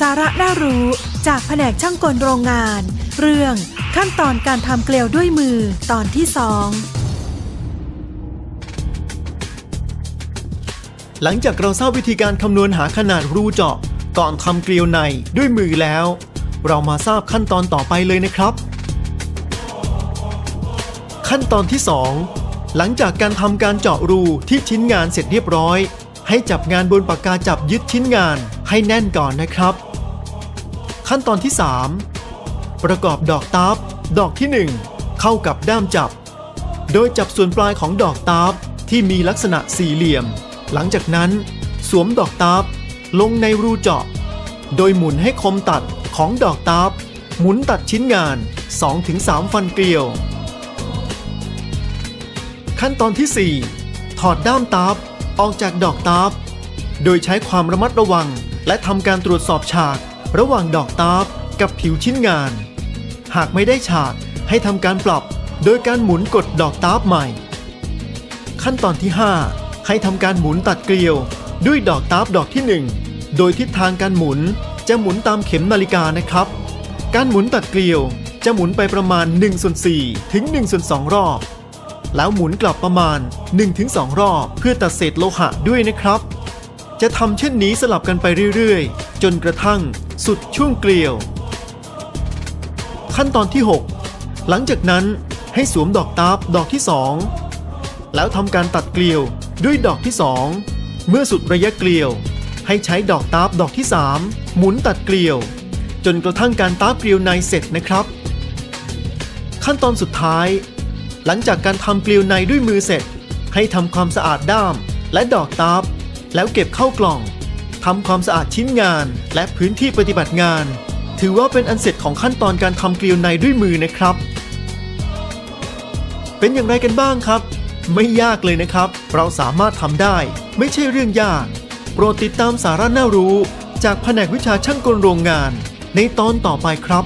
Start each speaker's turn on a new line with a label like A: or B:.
A: สาระน่ารู้จากแผนกช่างกลโรงงาน เรื่องขั้นตอนการทำเกลียวด้วยมือตอนที่สอง
B: หลังจากเราทราบวิธีการคำนวณหาขนาดรูเจาะ ก่อนทำเกลียวในด้วยมือแล้ว เรามาทราบขั้นตอนต่อไปเลยนะครับ ขั้นตอนที่ 2 หลังจากการทำการเจาะรูที่ชิ้นงานเสร็จเรียบร้อย ให้จับงานบนปากกาจับยึดชิ้นงาน ให้แน่นก่อนนะครับ ขั้นตอนที่ 3 ประกอบดอกตาบดอกที่ 1 เข้ากับด้ามจับ โดยจับส่วนปลายของดอกตาบที่มีลักษณะสี่เหลี่ยม หลังจากนั้น สวมดอกตาบลงในรูเจาะ โดยหมุนให้คมตัดของดอกตาบหมุนตัดชิ้นงาน 2-3 ฟันเกลียว ขั้นตอนที่ 4 ถอดด้ามตาบออกจากดอกตาบโดยใช้ความระมัดระวัง และทำการตรวจสอบฉาก ระหว่างดอกตาบกับผิวชิ้นงาน หากไม่ได้ฉากให้ทำการปรับโดยการหมุนกดดอกตาบใหม่ ขั้นตอนที่ 5 ให้ทำการหมุนตัดเกลียวด้วยดอกตาบดอกที่ 1 โดยทิศทางการหมุนจะหมุนตามเข็มนาฬิกานะครับ การหมุนตัดเกลียวจะหมุนไปประมาณ1ส่วน4ถึง1ส่วน2รอบ แล้วหมุนกลับประมาณ1-2 รอบ เพื่อตัดเศษโลหะด้วยนะครับ จะทำเช่นนี้สลับกันไปเรื่อยๆ จนกระทั่งสุดช่วงเกลียว ขั้นตอนที่ 6 หลังจากนั้นให้สวมดอกตาบดอกที่ 2 แล้วทำการตัดเกลียวด้วยดอกที่ 2 เมื่อสุดระยะเกลียว ให้ใช้ดอกตาบดอกที่ 3 หมุนตัดเกลียว จนกระทั่งการตาบเกลียวในเสร็จนะครับ ขั้นตอนสุดท้าย หลังจากการทำเกลียวในด้วยมือเสร็จ ให้ทำความสะอาดด้ามและดอกตาบ แล้วเก็บเข้ากล่องทำความสะอาดชิ้นงาน และพื้นที่ปฏิบัติงาน ถือว่าเป็นอันเสร็จของขั้นตอนการทำเกลียวในด้วยมือนะครับ เป็นอย่างไรกันบ้างครับ ไม่ยากเลยนะครับ เราสามารถทำได้ ไม่ใช่เรื่องยาก โปรดติดตามสาระน่ารู้ จากแผนกวิชาช่างกลโรงงาน ในตอนต่อไปครับ